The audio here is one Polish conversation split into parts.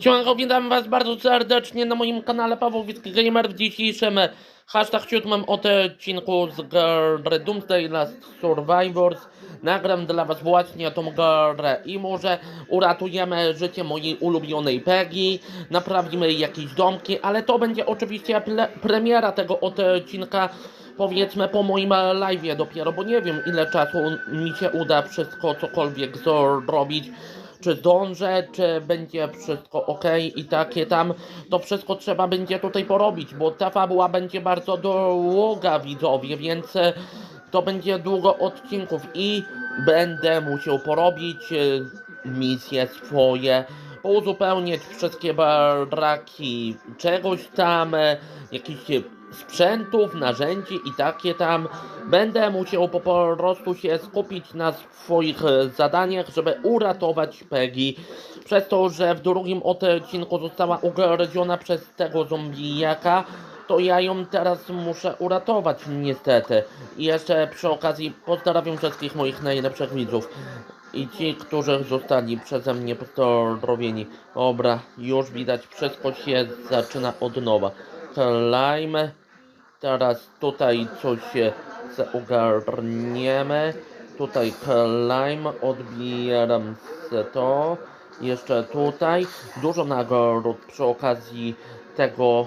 Siemanko, witam was bardzo serdecznie na moim kanale Paweł Wicki Gamer w dzisiejszym hashtag siódmym odcinku z gry Doomsday Last Survivors. Nagram dla was właśnie tą grę i może uratujemy życie mojej ulubionej Peggy, naprawimy jakieś domki, ale to będzie oczywiście premiera tego odcinka powiedzmy po moim live'ie dopiero, bo nie wiem ile czasu mi się uda wszystko cokolwiek zrobić czy zdążę, czy będzie wszystko ok i takie tam, to wszystko trzeba będzie tutaj porobić, bo ta fabuła będzie bardzo długa widzowie, więc e, to będzie długo odcinków i będę musiał porobić e, misje swoje, uzupełnić wszystkie braki czegoś tam, e, jakichś e, sprzętów, narzędzi i takie tam. Będę musiał po prostu się skupić na swoich zadaniach, żeby uratować Peggy. Przez to, że w drugim odcinku została ugryziona przez tego zombijaka, to ja ją teraz muszę uratować niestety. I jeszcze przy okazji pozdrawiam wszystkich moich najlepszych widzów. I ci, którzy zostali przeze mnie pozdrowieni. Dobra, już widać, wszystko się zaczyna od nowa. Klejmy. Teraz tutaj coś ogarniemy. Tutaj climb, odbieram se to. Jeszcze tutaj. Dużo nagród przy okazji tego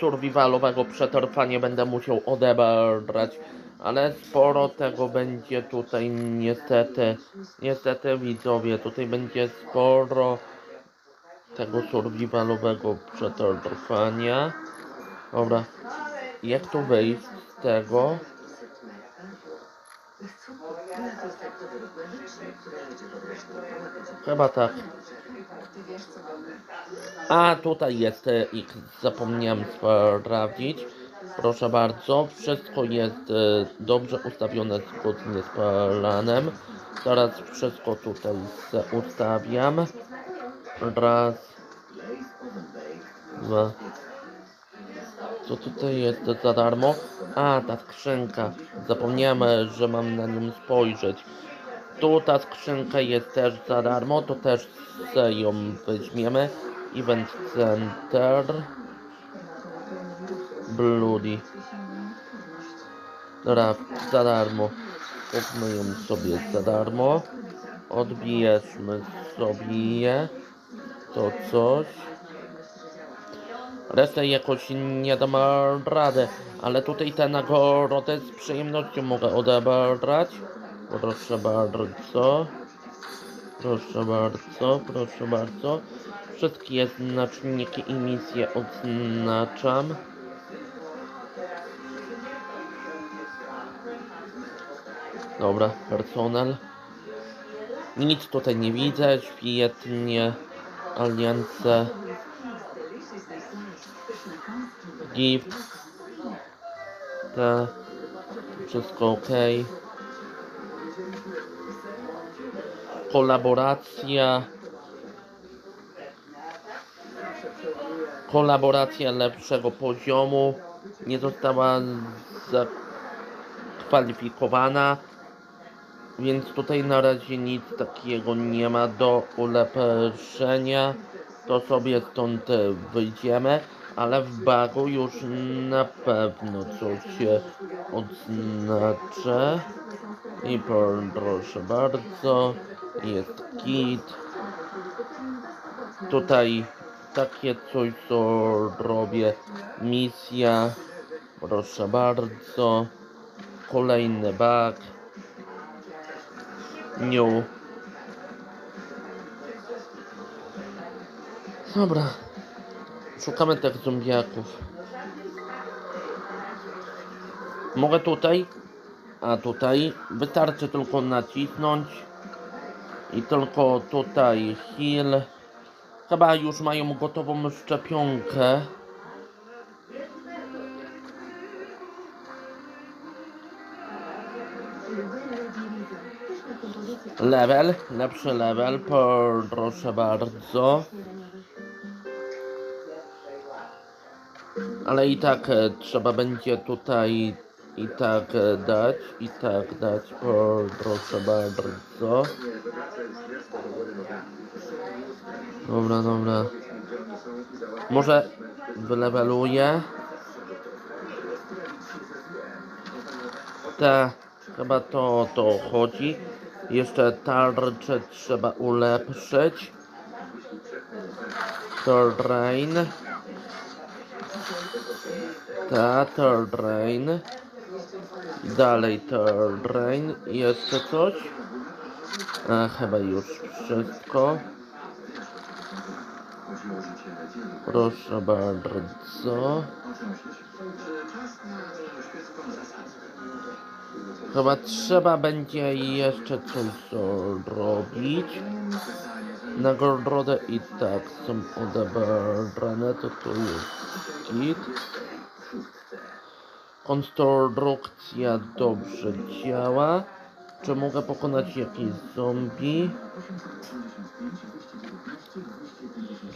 survivalowego przetrwania będę musiał odebrać. Ale sporo tego będzie tutaj niestety. Niestety widzowie, tutaj będzie sporo tego survivalowego przetrwania. Dobra, jak tu wyjść z tego? Chyba tak. A tutaj jest e, X, zapomniałem sprawdzić. Proszę bardzo, wszystko jest e, dobrze ustawione zgodnie z planem. Teraz wszystko tutaj ustawiam. Raz, dwa. Co tutaj jest za darmo? A, ta skrzynka. Zapomniałem, że mam na nią spojrzeć. Tu ta skrzynka jest też za darmo, to też ją weźmiemy. Event Center. Bloody. Dobra, za darmo. Kupmy ją sobie za darmo. Odbierzmy sobie to coś. Resztę jakoś nie dam radę, ale tutaj tę nagrodę z przyjemnością mogę odebrać. Proszę bardzo. Proszę bardzo, proszę bardzo. Wszystkie znaczniki i misje odznaczam. Dobra, personel. Nic tutaj nie widzę, świetnie. Aliance. Gift. Te. Wszystko ok. Kolaboracja. Kolaboracja lepszego poziomu nie została zakwalifikowana, więc tutaj na razie nic takiego nie ma do ulepszenia. To sobie stąd wyjdziemy, ale w bagu już na pewno coś się odznaczę. I proszę bardzo, jest kit. Tutaj takie coś, co robię. Misja. Proszę bardzo. Kolejny bug. New. Dobra. Szukamy tych zombiaków. Mogę tutaj? A tutaj wystarczy tylko nacisnąć i tylko tutaj heal. Chyba już mają gotową szczepionkę. Level, lepszy level, proszę bardzo. Ale i tak e, trzeba będzie tutaj i tak e, dać, i tak dać, proszę bardzo. Dobra, dobra. Może wyleweluję. Te, chyba to o to chodzi. Jeszcze tarczę trzeba ulepszyć. Terrain. Ta, terrain. Dalej terrain. Jeszcze coś? E, chyba już wszystko. Proszę bardzo. Chyba trzeba będzie jeszcze coś zrobić. Nagrodę i tak są odebrane, to tu jest git. Konstrukcja dobrze działa. Czy mogę pokonać jakiś zombie?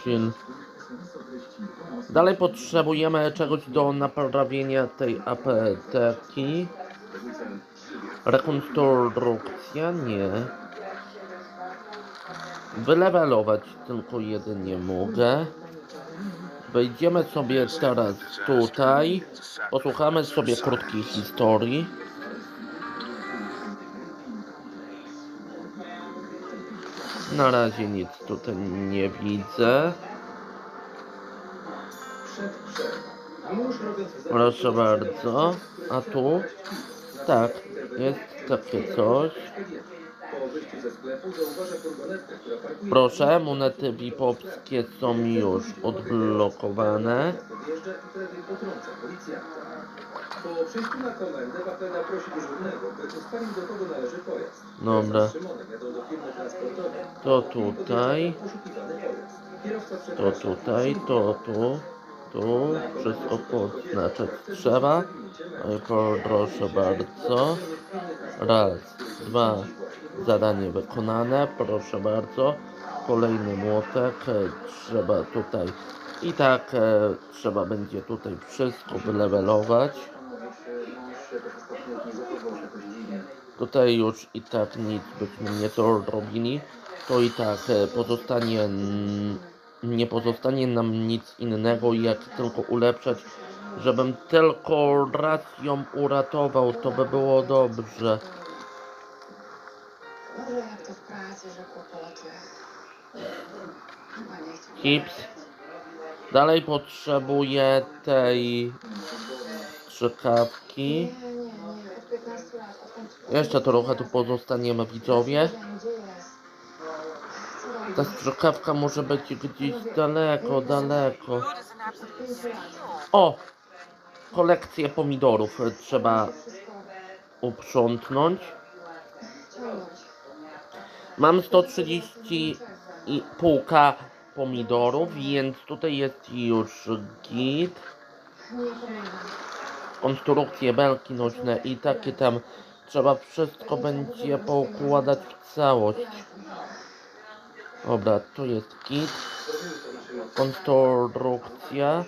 Chill. Dalej potrzebujemy czegoś do naprawienia tej apteki. Rekonstrukcja? Nie. Wylewelować tylko jedynie mogę. Wejdziemy sobie teraz tutaj. Posłuchamy sobie krótkiej historii. Na razie nic tutaj nie widzę. Proszę bardzo. A tu? Tak, jest takie coś. Proszę, monety VIP-owskie są już odblokowane. Po przejściu na komendę Wafela prosi dyżurnego, by ustalił do kogo należy pojazd. Dobra. Wraz z Szymonem jadą do firmy transportowej. To tutaj, Poszukiwany pojazd. Kierowca to przeprasza. tutaj, to tu, tu. Wszystko poznaczyć trzeba. Oj, Proszę bardzo. Raz, dwa. Zadanie wykonane. Proszę bardzo. Kolejny młotek. e, Trzeba tutaj. I tak e, trzeba będzie tutaj wszystko wylewelować. Tutaj już i tak nic byśmy nie to robili. To i tak e, pozostanie, nie pozostanie nam nic innego jak tylko ulepszać. Żebym tylko raz uratował, to by było dobrze. Może jak to w pracy, że kłopoty. Chyba nie chcę. Chips. Dalej potrzebuję tej strzykawki. Nie, nie, nie. Od 15 lat. Odkąd Jeszcze trochę tu pozostaniemy widzowie. Ta strzykawka może być gdzieś daleko, daleko. O! Kolekcję pomidorów trzeba uprzątnąć. Mam 130 i półka pomidorów, więc tutaj jest już git. Konstrukcje, belki nośne i takie tam. Trzeba wszystko będzie poukładać w całość. Dobra, tu jest kit. Konstrukcja.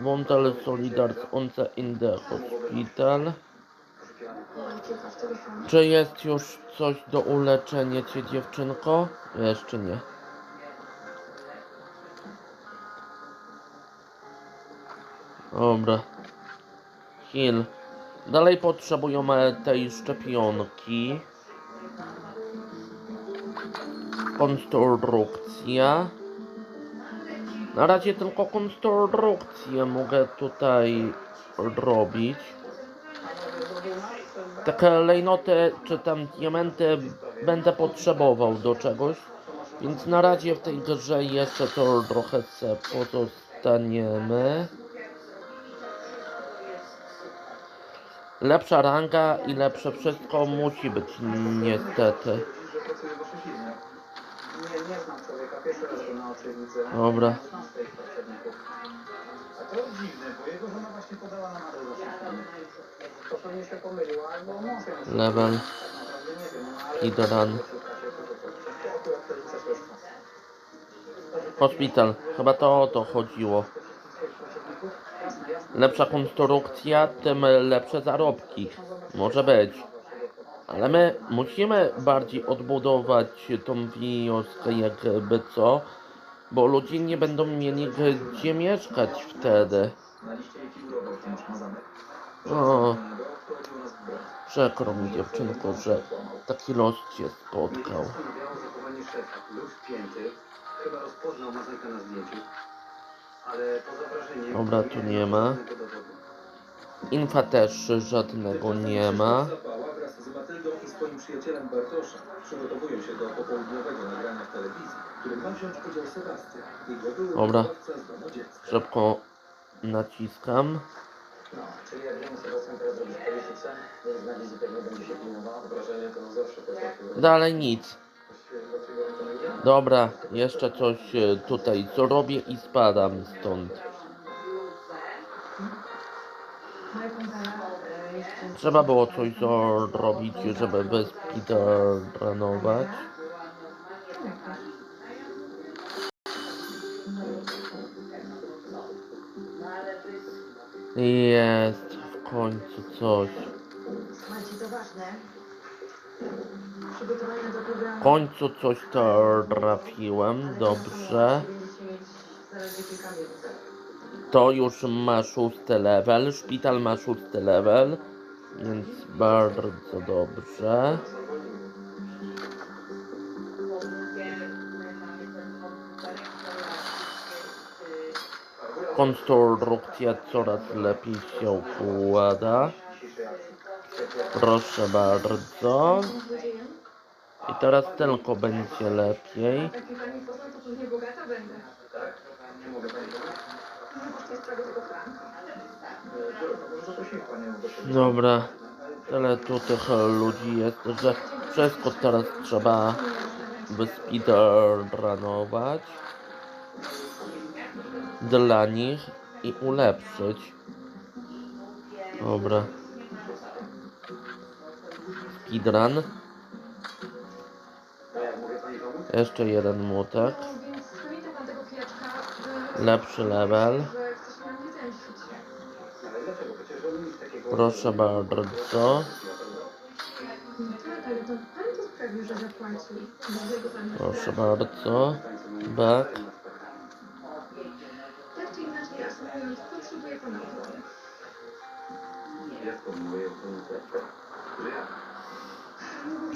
Wątel Solidars Once in the Hospital. Mam kilka w telefonie. Czy jest już coś do uleczenia cię dziewczynko? Jeszcze nie. Dobra. Heal. Dalej potrzebujemy tej szczepionki. Konstrukcja. Na razie tylko konstrukcję mogę tutaj robić. Takie lejnoty czy tam diamenty będę potrzebował do czegoś. Więc na razie w tej grze jeszcze to trochę se pozostaniemy. Lepsza ranga i lepsze wszystko musi być niestety. Dobra. A to dziwne, bo jego żona właśnie podała nam adres Akurat wtedy przeszłość. hospital. Chyba to o to chodziło. Lepsza konstrukcja, tym lepsze zarobki. Może być. Ale my musimy bardziej odbudować tą wioskę jakby co. Bo ludzie nie będą mieli gdzie mieszkać wtedy. O, przykro mi dziewczynko, że taki los cię spotkał. Dobra, tu nie ma. Infa też żadnego nie ma. Dobra. Szybko naciskam. No, czyli jak wiemy, Sebastian teraz robi polityce, więc na wizji pewnie będzie się pilnował. Wrażenie to zawsze potrafił. Dalej nic. Nie wie? Dobra, jeszcze coś e, tutaj zrobię i spadam stąd. Trzeba było coś zrobić, żeby wyspideranować. Jest w końcu coś. To ważne. Przygotowania do programu... W końcu coś trafiłem, dobrze. To już ma szósty level, szpital ma szósty level, więc bardzo dobrze. Konstrukcja coraz lepiej się układa. Proszę bardzo. I teraz tylko będzie lepiej. Dobra. Tyle tu tych ludzi jest, że wszystko teraz trzeba wyspideranować dla nich i ulepszyć. Dobra. Pomóc? Jeszcze jeden młotek. Lepszy level. że chce się na mnie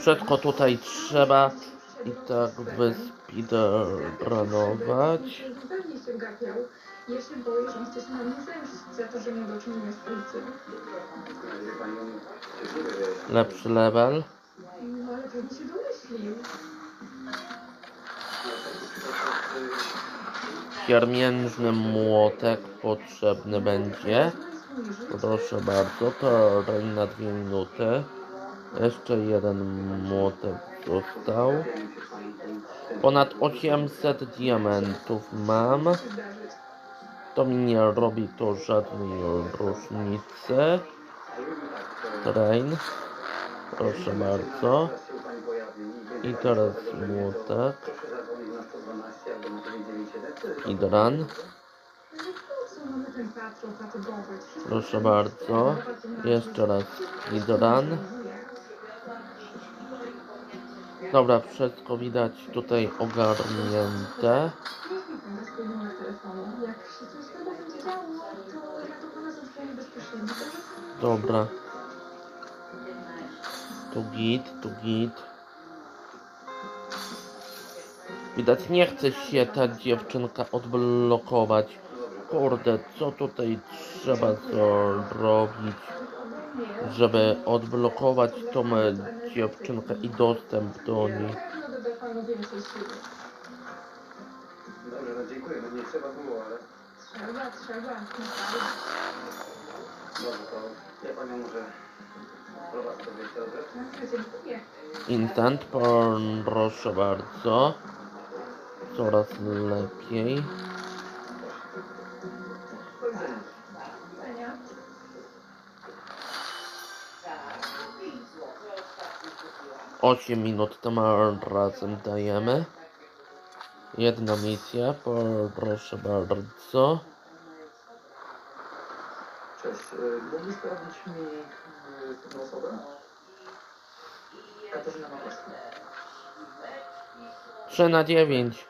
Wszystko tutaj trzeba i tak wyspideranować. Się na za to, że nie z. Lepszy level. No ale się domyślił. Młotek potrzebny będzie. Proszę bardzo, to na dwie minuty. Jeszcze jeden młotek został. Ponad 800 diamentów mam. To mi nie robi to żadnej różnicy. Train. Proszę bardzo. I I teraz młotek. Proszę zadzwonić na 112 albo na 997. Speedrun. Po co mamy ten patrol fatygować? Wszystko Proszę bardzo. Jeszcze raz speedrun. Do pana zadzwonię bezpośrednio. Dobrze? Dobra. Tu git, tu git. Widać nie chce się ta dziewczynka odblokować. Kurde, co tutaj trzeba zrobić, żeby odblokować tą e, dziewczynkę i dostęp do niej. Dobrze, no dziękuję. No nie trzeba było, ale... Trzeba, trzeba. Dobrze, to ja panią może prowadzę dobrze? Dziękuję. Instant porn, proszę bardzo. Coraz lepiej. 8 minut tym razem dajemy. Jedna misja, proszę bardzo. Cześć, e, mógłbyś sprawdzić mi e, tę osobę? Katarzyna ma Makowska. 3 na 9.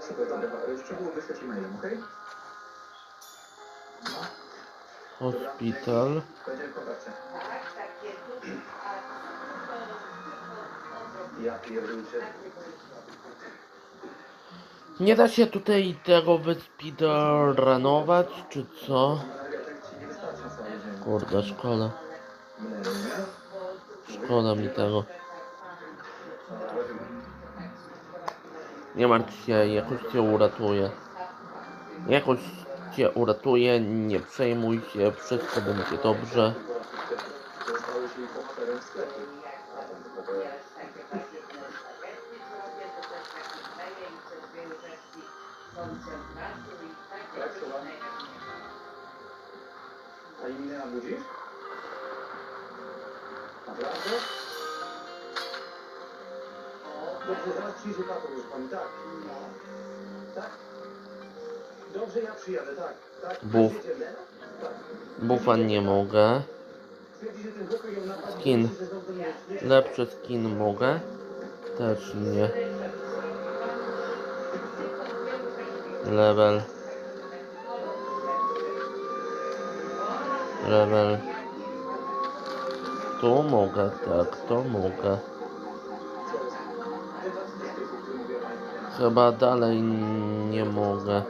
Super, dobra. Szczegóły wyślę ci mailem, okej? Hospital. Będzie w kontakcie. Nie da się tutaj tego wyspidoranować, czy co? Kurde, szkoda. Szkoda mi tego. Nie martw się, jakoś cię uratuję. Jakoś cię uratuję, nie przejmuj się, wszystko będzie dobrze. Jak słucham? A imię nabudzisz? Naprawdę? Dobrze, zaraz przyjdzie tato, już pani, tak. Tak? Dobrze, ja przyjadę, tak. Tak, Buf. Tak. Bufa nie mogę. Że Skin. że Lepszy skin mogę? Też nie. Level. Level. Tu mogę, tak, to mogę. Chyba dalej nie mogę.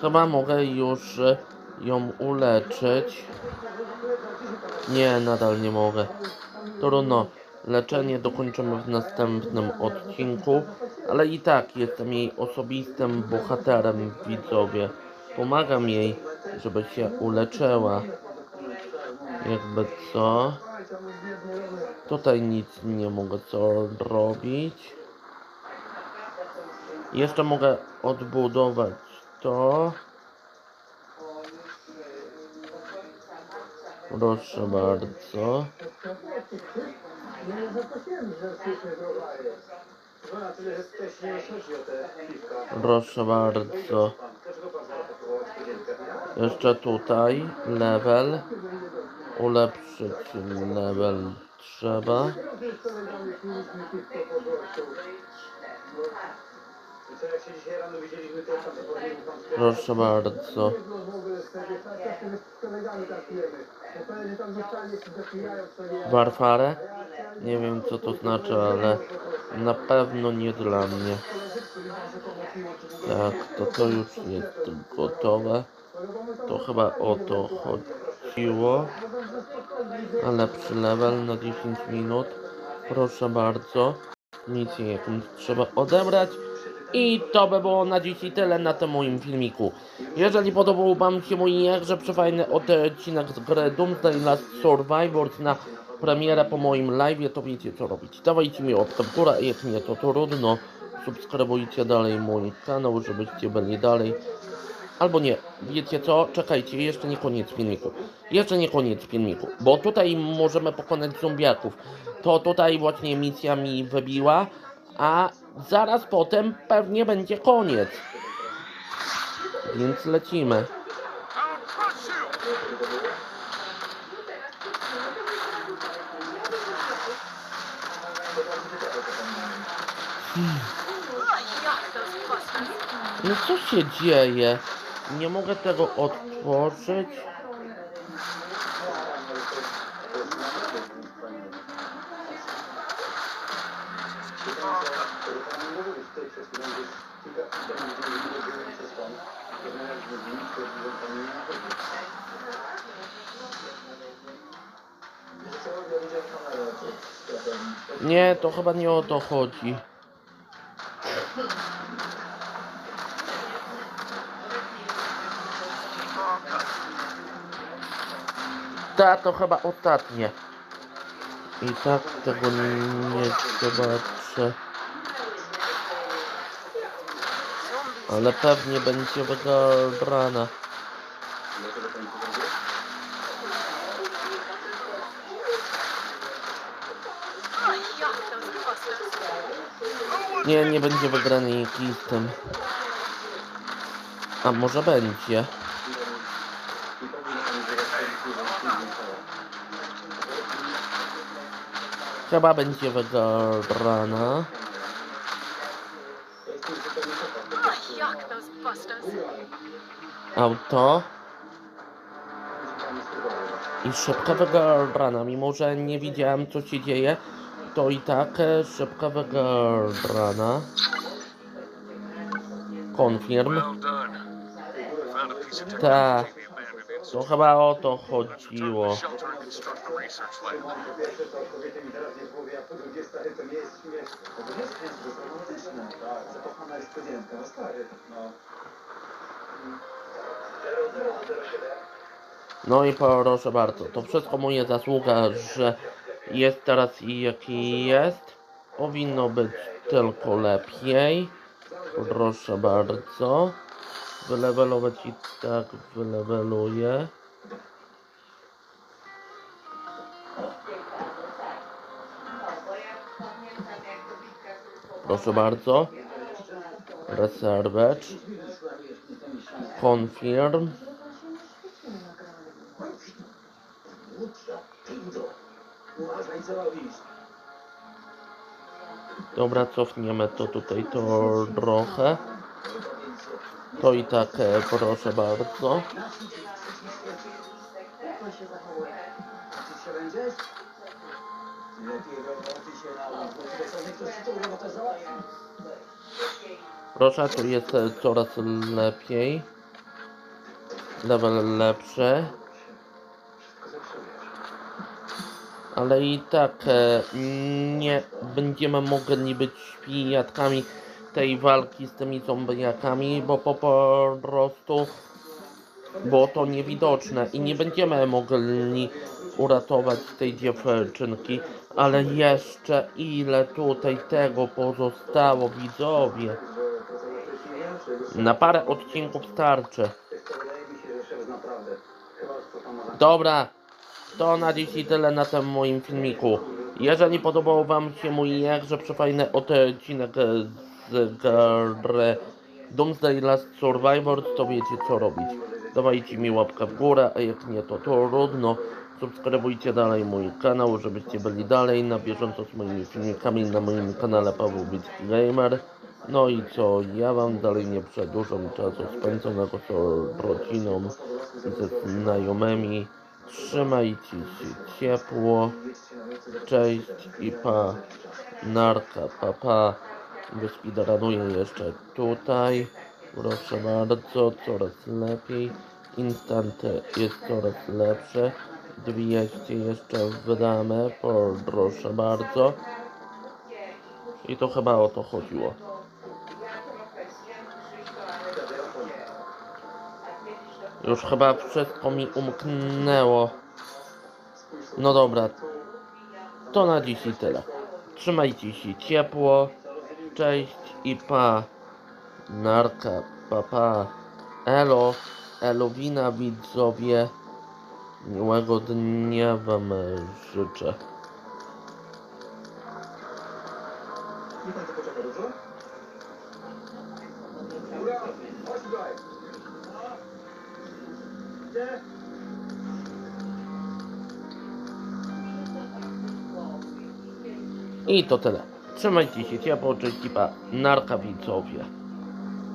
Chyba mogę już e, ją uleczyć. Nie, nadal nie mogę. Trudno. Leczenie dokończymy w następnym odcinku, ale i tak jestem jej osobistym bohaterem widzowie. Pomagam jej, żeby się uleczyła. Jakby co? Tutaj nic nie mogę co robić. Jeszcze mogę odbudować to. Proszę bardzo. Zaatakował spółdzielkę? Jeszcze tutaj level. Ulepszyć level trzeba. Proszę bardzo. Warfare? Nie wiem co to znaczy, ale na pewno nie dla mnie. Tak, to to już jest gotowe. To chyba o to chodziło. A lepszy level na 10 minut. Proszę bardzo. Nie jakąś trzeba odebrać. I to by było na dzisiaj tyle na tym moim filmiku. Jeżeli podobał Wam się mój jakże przefajny odcinek z gry Doomsday Last Survivors na premierę po moim live, to wiecie co robić. Dawajcie mi łapkę w górę, jak nie to trudno. Subskrybujcie dalej mój kanał, żebyście byli dalej. Albo nie, wiecie co? Czekajcie, jeszcze nie koniec filmiku. Jeszcze nie koniec filmiku, bo tutaj możemy pokonać zombiaków. To tutaj właśnie misja mi wybiła, a zaraz potem pewnie będzie koniec. Więc lecimy. No co się dzieje? Nie mogę tego otworzyć. Nie, to chyba nie o to chodzi. Ta to chyba ostatnie. I tak tego nie zobaczę. Ale pewnie będzie wygrana. Nie, nie będzie wygrany Nikistem. A może będzie? Chyba będzie wygrana. Yuck, those busters. Auto. I szybka wygrana. Mimo, że nie widziałem co się dzieje, to i tak e, szybka wygrana. Confirm. Well done. Found a piece of Ta. technology in the abandoned To chyba o to chodziło. No stary. No. No i proszę bardzo, to wszystko moja zasługa, że jest teraz i jaki jest. Powinno być tylko lepiej. Proszę bardzo. Wylewelować i tak wyleweluję. Proszę bardzo. Reservecz. Confirm. Co. Dobra, cofniemy to tutaj to trochę. To i tak e, proszę bardzo. Lepiej się ktoś ci tą robotę Proszę, tu jest e, coraz lepiej. Level lepszy. Ale i tak e, nie będziemy mogli być świadkami tej walki z tymi zombiakami, bo po prostu było to niewidoczne i nie będziemy mogli uratować tej dziewczynki. Ale jeszcze ile tutaj tego pozostało widzowie. Na parę odcinków starczy. Dobra, to na dzisiaj tyle na tym moim filmiku. Jeżeli podobał Wam się mój jakże przefajny odcinek z gry Doomsday Last Survivor, to wiecie co robić. Dawajcie mi łapkę w górę, a jak nie to trudno. Subskrybujcie dalej mój kanał, żebyście byli dalej na bieżąco z moimi filmikami na moim kanale Paweł Wicki Gamer. No i co, ja Wam dalej nie przedłużam czasu spędzonego z rodziną ze znajomymi. Trzymajcie się ciepło. Cześć i pa. Narka, pa pa. Wyspidaranuję jeszcze tutaj. Proszę bardzo, coraz lepiej. Instant jest coraz lepsze. 200 jeszcze wydamy, proszę bardzo. I to chyba o to chodziło. Już chyba wszystko mi umknęło. No dobra. To na dziś i tyle. Trzymajcie się ciepło. Cześć i pa. Narka, pa pa. Elo, Elowina widzowie. Miłego dnia wam życzę. I to tyle. Trzymajcie się ciepło, cześć i pa. Narka widzowie.